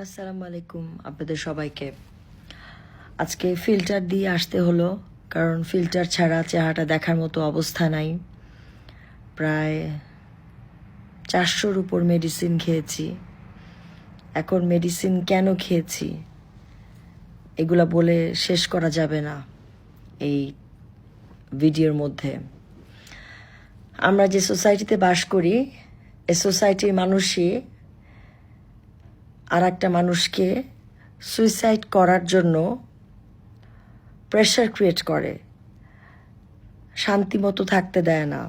আসসালামু আলাইকুম আপনাদের সবাইকে। আজকে ফিল্টার দিয়ে আসতে হলো, কারণ ফিল্টার ছাড়া চেহারাটা দেখার মতো অবস্থা নাই। প্রায় চারশোর উপর মেডিসিন খেয়েছি। এখন মেডিসিন কেন খেয়েছি? এগুলা বলে শেষ করা যাবে না এই ভিডিওর মধ্যে। আমরা যে সোসাইটিতে বাস করি, এ সোসাইটির মানুষই আর একটা মানুষকে সুইসাইড করার জন্য প্রেশার ক্রিয়েট করে। শান্তিমতো থাকতে দেয় না।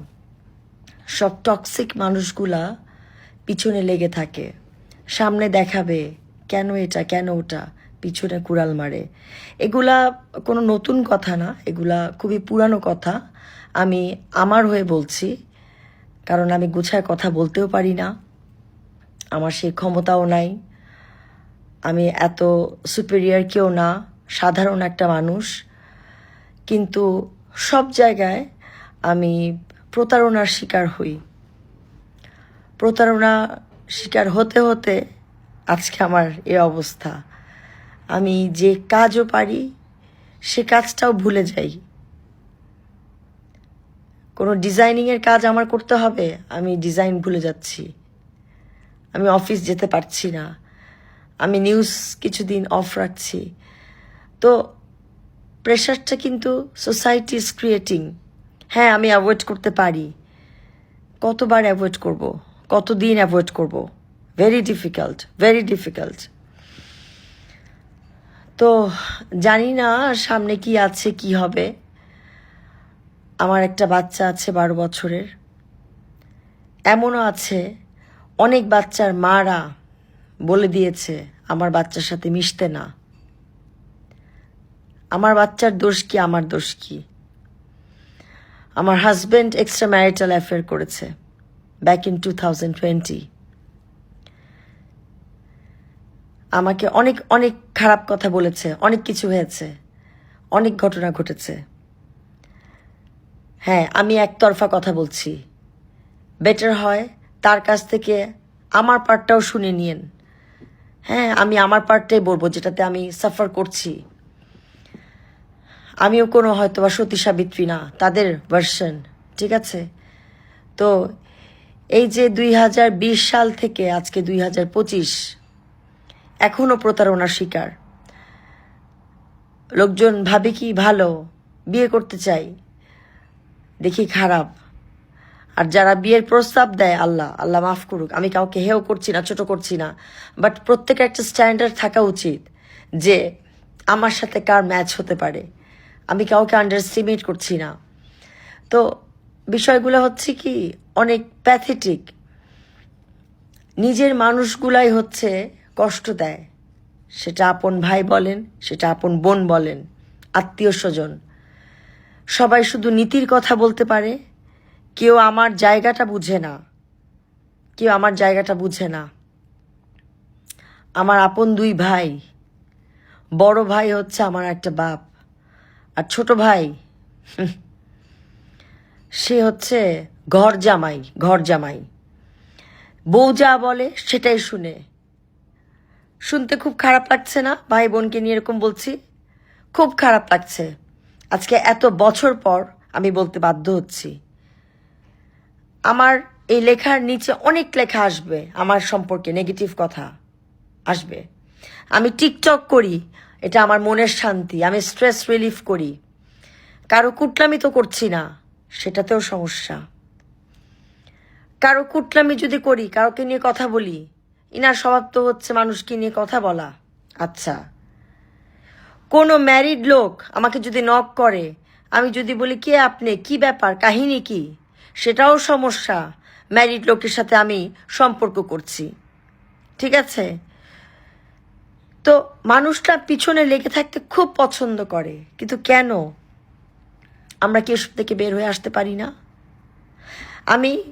সব টক্সিক মানুষগুলা পিছনে লেগে থাকে। সামনে দেখাবে কেন এটা, কেন ওটা, পিছনে কুড়াল মারে। এগুলা কোনো নতুন কথা না, এগুলা খুবই পুরানো কথা। আমি আমার হয়ে বলছি, কারণ আমি গুছায় কথা বলতেও পারি না। আমার সেই ক্ষমতাও নাই। আমি এত সুপেরিয়ার কেউ না, সাধারণ একটা মানুষ। কিন্তু সব জায়গায় আমি প্রতারণার শিকার হই। প্রতারণা শিকার হতে হতে আজকে আমার এ অবস্থা। আমি যে কাজও পারি, সে কাজটাও ভুলে যাই। কোনো ডিজাইনিংয়ের কাজ আমার করতে হবে, আমি ডিজাইন ভুলে যাচ্ছি। আমি অফিস যেতে পারছি না। আমি নিউজ কিছুদিন অফ রাখছি। তো প্রেশারটা কিন্তু সোসাইটি ইজ ক্রিয়েটিং হ্যাঁ আমি অ্যাভয়েড করতে পারি। কতবার অ্যাভয়েড করব? কতদিন অ্যাভয়েড করব? ভেরি ডিফিকাল্ট ভেরি ডিফিকাল্ট তো জানি না সামনে কি আছে, কি হবে। আমার একটা বাচ্চা আছে বারো বছরের। এমনও আছে, অনেক বাচ্চার মারা বলে দিয়েছে। আমার বাচ্চার সাথে মিশতে না। আমার বাচ্চার দোষ কি, আমার দোষ কি? আমার হাজব্যান্ড এক্সট্রা ম্যারিটাল অ্যাফেয়ার করেছে back in two thousand twenty আমাকে অনেক অনেক খারাপ কথা বলেছে, অনেক কিছু হয়েছে, অনেক ঘটনা ঘটেছে। হ্যাঁ আমি একতরফা কথা বলছি। বেটার হয় তার কাছ থেকে আমার পার্টটাও শুনে নিয়েন। হ্যাঁ আমি আমার পার্টটাই বলব, যেটাতে আমি সাফার করছি। আমিও কোনো হয়তো বা সতী সাবিত্রী না, তাদের ভার্সন ঠিক আছে? তো এই যে দুই হাজার বিশ সাল থেকে আজকে দুই হাজার পঁচিশ এখনও প্রতারণার শিকার। লোকজন ভাবে কি ভালো, বিয়ে করতে চাই, দেখি খারাপ। আর যারা বিয়ের প্রস্তাব দেয়, আল্লাহ আল্লাহ মাফ করুক, আমি কাউকে হেও করছি না, ছোট করছি না। বাট প্রত্যেকের একটা স্ট্যান্ডার্ড থাকা উচিত যে আমার সাথে কার ম্যাচ হতে পারে। আমি কাউকে আন্ডারস্টিমেট করছি না। তো বিষয়গুলো হচ্ছে কি, অনেক প্যাথেটিক নিজের মানুষগুলাই হচ্ছে কষ্ট দেয়। সেটা আপন ভাই বলেন, সেটা আপন বোন বলেন, আত্মীয় স্বজন। সবাই শুধু নীতির কথা বলতে পারে কেউ আমার জায়গাটা বুঝে না। কেউ আমার জায়গাটা বুঝে না। আমার আপন দুই ভাই, বড় ভাই হচ্ছে আমার একটা বাপ, আর ছোট ভাই সে হচ্ছে ঘর জামাই ঘর জামাই। বউ যা বলে সেটাই শুনে। শুনতে খুব খারাপ লাগছে না? ভাই বোনকে নিয়ে এরকম বলছি? খুব খারাপ লাগছে। আজকে এত বছর পর আমি বলতে বাধ্য হচ্ছি। আমার এই লেখার নিচে অনেক লেখা আসবে, আমার সম্পর্কে নেগেটিভ কথা আসবে। আমি টিকটক করি, এটা আমার মনের শান্তি, আমি স্ট্রেস রিলিফ করি। কারও কুটলামি তো করছি না, সেটাতেও সমস্যা। কারও কুটলামি যদি করি, কারোকে নিয়ে কথা বলি, ইনার স্বভাব তো হচ্ছে মানুষকে নিয়ে কথা বলা। আচ্ছা কোনো ম্যারিড লোক আমাকে যদি নক করে, আমি যদি বলি, কে আপনি? কি ব্যাপার? কাহিনী কি? সেটাও সমস্যা। ম্যারিড লোকের সাথে আমি সম্পর্ক করছি। ঠিক আছে? তো মানুষটা পিছনে লেগে থাকতে খুব পছন্দ করে। কিন্তু কেন? আমরা কি এসব থেকে বের হয়ে আসতে পারি না? আমি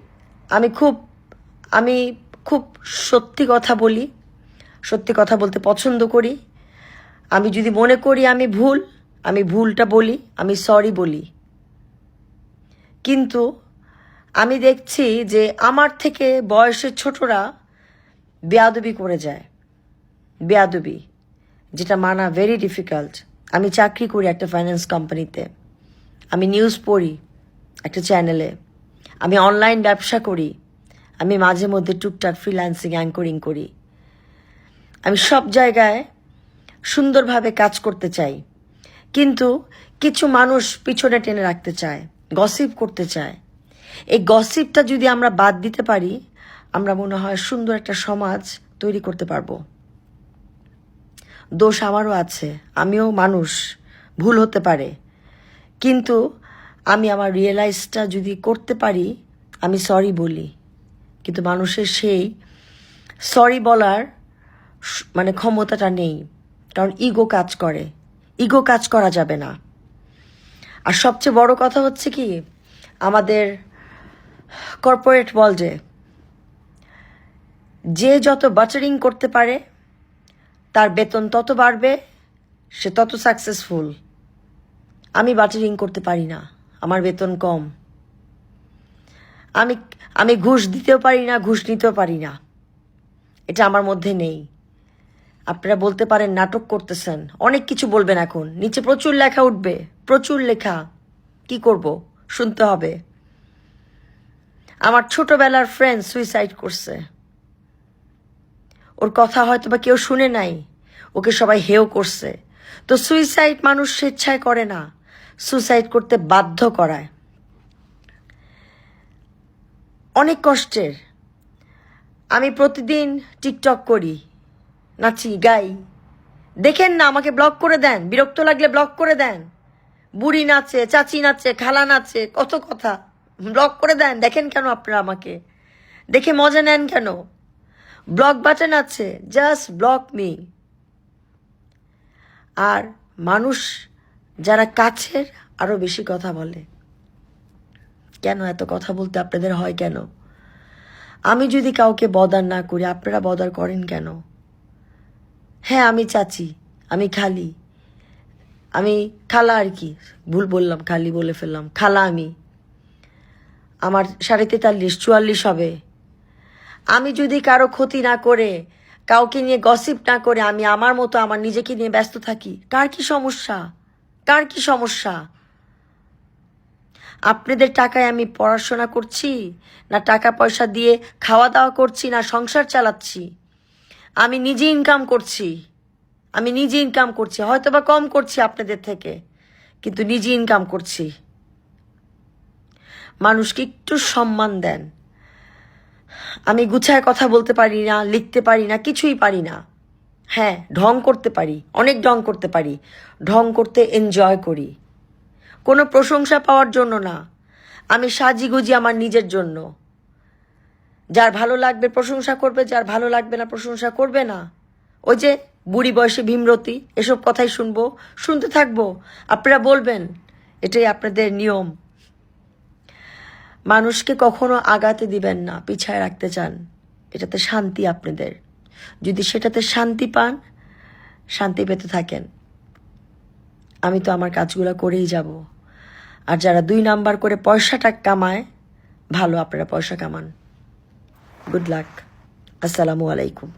আমি খুব আমি খুব সত্যি কথা বলি। সত্যি কথা বলতে পছন্দ করি। আমি যদি মনে করি আমি ভুল, আমি ভুলটা বলি, আমি সরি বলি। কিন্তু আমি দেখছি যে আমার থেকে বয়সের ছোটরা বেয়াদবি করে যায়। বেয়াদবি, যেটা মানা ভেরি ডিফিকাল্ট আমি চাকরি করি একটা ফাইন্যান্স কোম্পানিতে আমি নিউজ পড়ি একটা চ্যানেলে আমি অনলাইন ব্যবসা করি। আমি মাঝে মধ্যে টুকটাক ফ্রিল্যান্সিং অ্যাঙ্করিং করি। আমি সব জায়গায় সুন্দরভাবে কাজ করতে চাই। কিন্তু কিছু মানুষ পিছনে টেনে রাখতে চায় গসিপ করতে চায়। এই গসিপটা যদি আমরা বাদ দিতে পারি, আমরা মনে হয় সুন্দর একটা সমাজ তৈরি করতে পারব। দোষ আমারও আছে, আমিও মানুষ, ভুল হতে পারে। কিন্তু আমি আমার রিয়েলাইজটা যদি করতে পারি, আমি সরি বলি। কিন্তু মানুষের সেই সরি বলার মানে ক্ষমতাটা নেই। কারণ ইগো কাজ করে। ইগো কাজ করা যাবে না। আর সবচেয়ে বড় কথা হচ্ছে কি, আমাদের কর্পোরেট ওয়ার্ল্ডে যে যত বাটারিং করতে পারে, তার বেতন তত বাড়বে, সে তত সাকসেসফুল আমি বাটারিং করতে পারি না, আমার বেতন কম। আমি আমি ঘুষ দিতেও পারি না, ঘুষ নিতেও পারি না। এটা আমার মধ্যে নেই। আপনারা বলতে পারেন নাটক করতেছেন। অনেক কিছু বলবেন এখন। নিচে প্রচুর লেখা উঠবে। প্রচুর লেখা। কি করব? শুনতে হবে। আমার ছোটবেলার ফ্রেন্ড সুইসাইড করছে। ওর কথা হয়তো বা কেউ শুনে নাই, ওকে সবাই হেও করছে। তো সুইসাইড মানুষ স্বেচ্ছায় করে না সুইসাইড করতে বাধ্য করায়। অনেক কষ্টের। আমি প্রতিদিন টিকটক করি, নাচি, গাই। দেখেন না, আমাকে ব্লক করে দেন, বিরক্ত লাগলে ব্লক করে দেন। বুড়ি নাচে, চাচি নাচে, খালা নাচে, কত কথা। ব্লক করে দেন, দেখেন কেন আপনারা আমাকে। দেখে মজা নেন কেন? ব্লক বাটন আছে জাস্ট ব্লক মি আর মানুষ যারা কাছের, আরও বেশি কথা বলে। কেন এত কথা বলতে আপনাদের হয় কেন? আমি যদি কাউকে বদার না করি, আপনারা বদার করেন কেন? হ্যাঁ আমি চাচি, আমি খালি। আমি খালা আর কি, ভুল বললাম, খালি বলে ফেললাম, খালা আমি। আমার সাড়ে তেতাল্লিশ চুয়াল্লিশ হবে। আমি যদি কারও ক্ষতি না করে, কাউকে নিয়ে গসিপ না করে, আমি আমার মতো আমার নিজেকে নিয়ে ব্যস্ত থাকি, কার কি সমস্যা? কার কি সমস্যা? আপনাদের টাকায় আমি পড়াশোনা করছি, না টাকা পয়সা দিয়ে খাওয়া দাওয়া করছি, না সংসার চালাচ্ছি। আমি নিজে ইনকাম করছি। আমি নিজে ইনকাম করছি হয়তো বা কম করছি আপনাদের থেকে, কিন্তু নিজে ইনকাম করছি। মানুষকে একটু সম্মান দেন। আমি গুছায় কথা বলতে পারি না, লিখতে পারি না, কিছুই পারি না। হ্যাঁ ঢং করতে পারি, অনেক ঢং করতে পারি, ঢং করতে এনজয় করি। কোনো প্রশংসা পাওয়ার জন্য না, আমি সাজিগুজি আমার নিজের জন্য। যার ভালো লাগবে প্রশংসা করবে, যার ভালো লাগবে না প্রশংসা করবে না। ওই যে বুড়ি বয়সে ভীমরতি, এসব কথাই শুনব, শুনতে থাকব। আপনারা বলবেন, এটাই আপনাদের নিয়ম। মানুষকে কখনো আগাতে দিবেন না, পিছায় রাখতে চান। এটাতে শান্তি আপনাদের। যদি সেটাতে শান্তি পান, শান্তি পেতে থাকেন। আমি তো আমার কাজগুলো করেই যাব। আর যারা দুই নাম্বার করে পয়সাটা কামায়, ভালো আপনারা পয়সা কামান। গুড লাক আসসালামু আলাইকুম।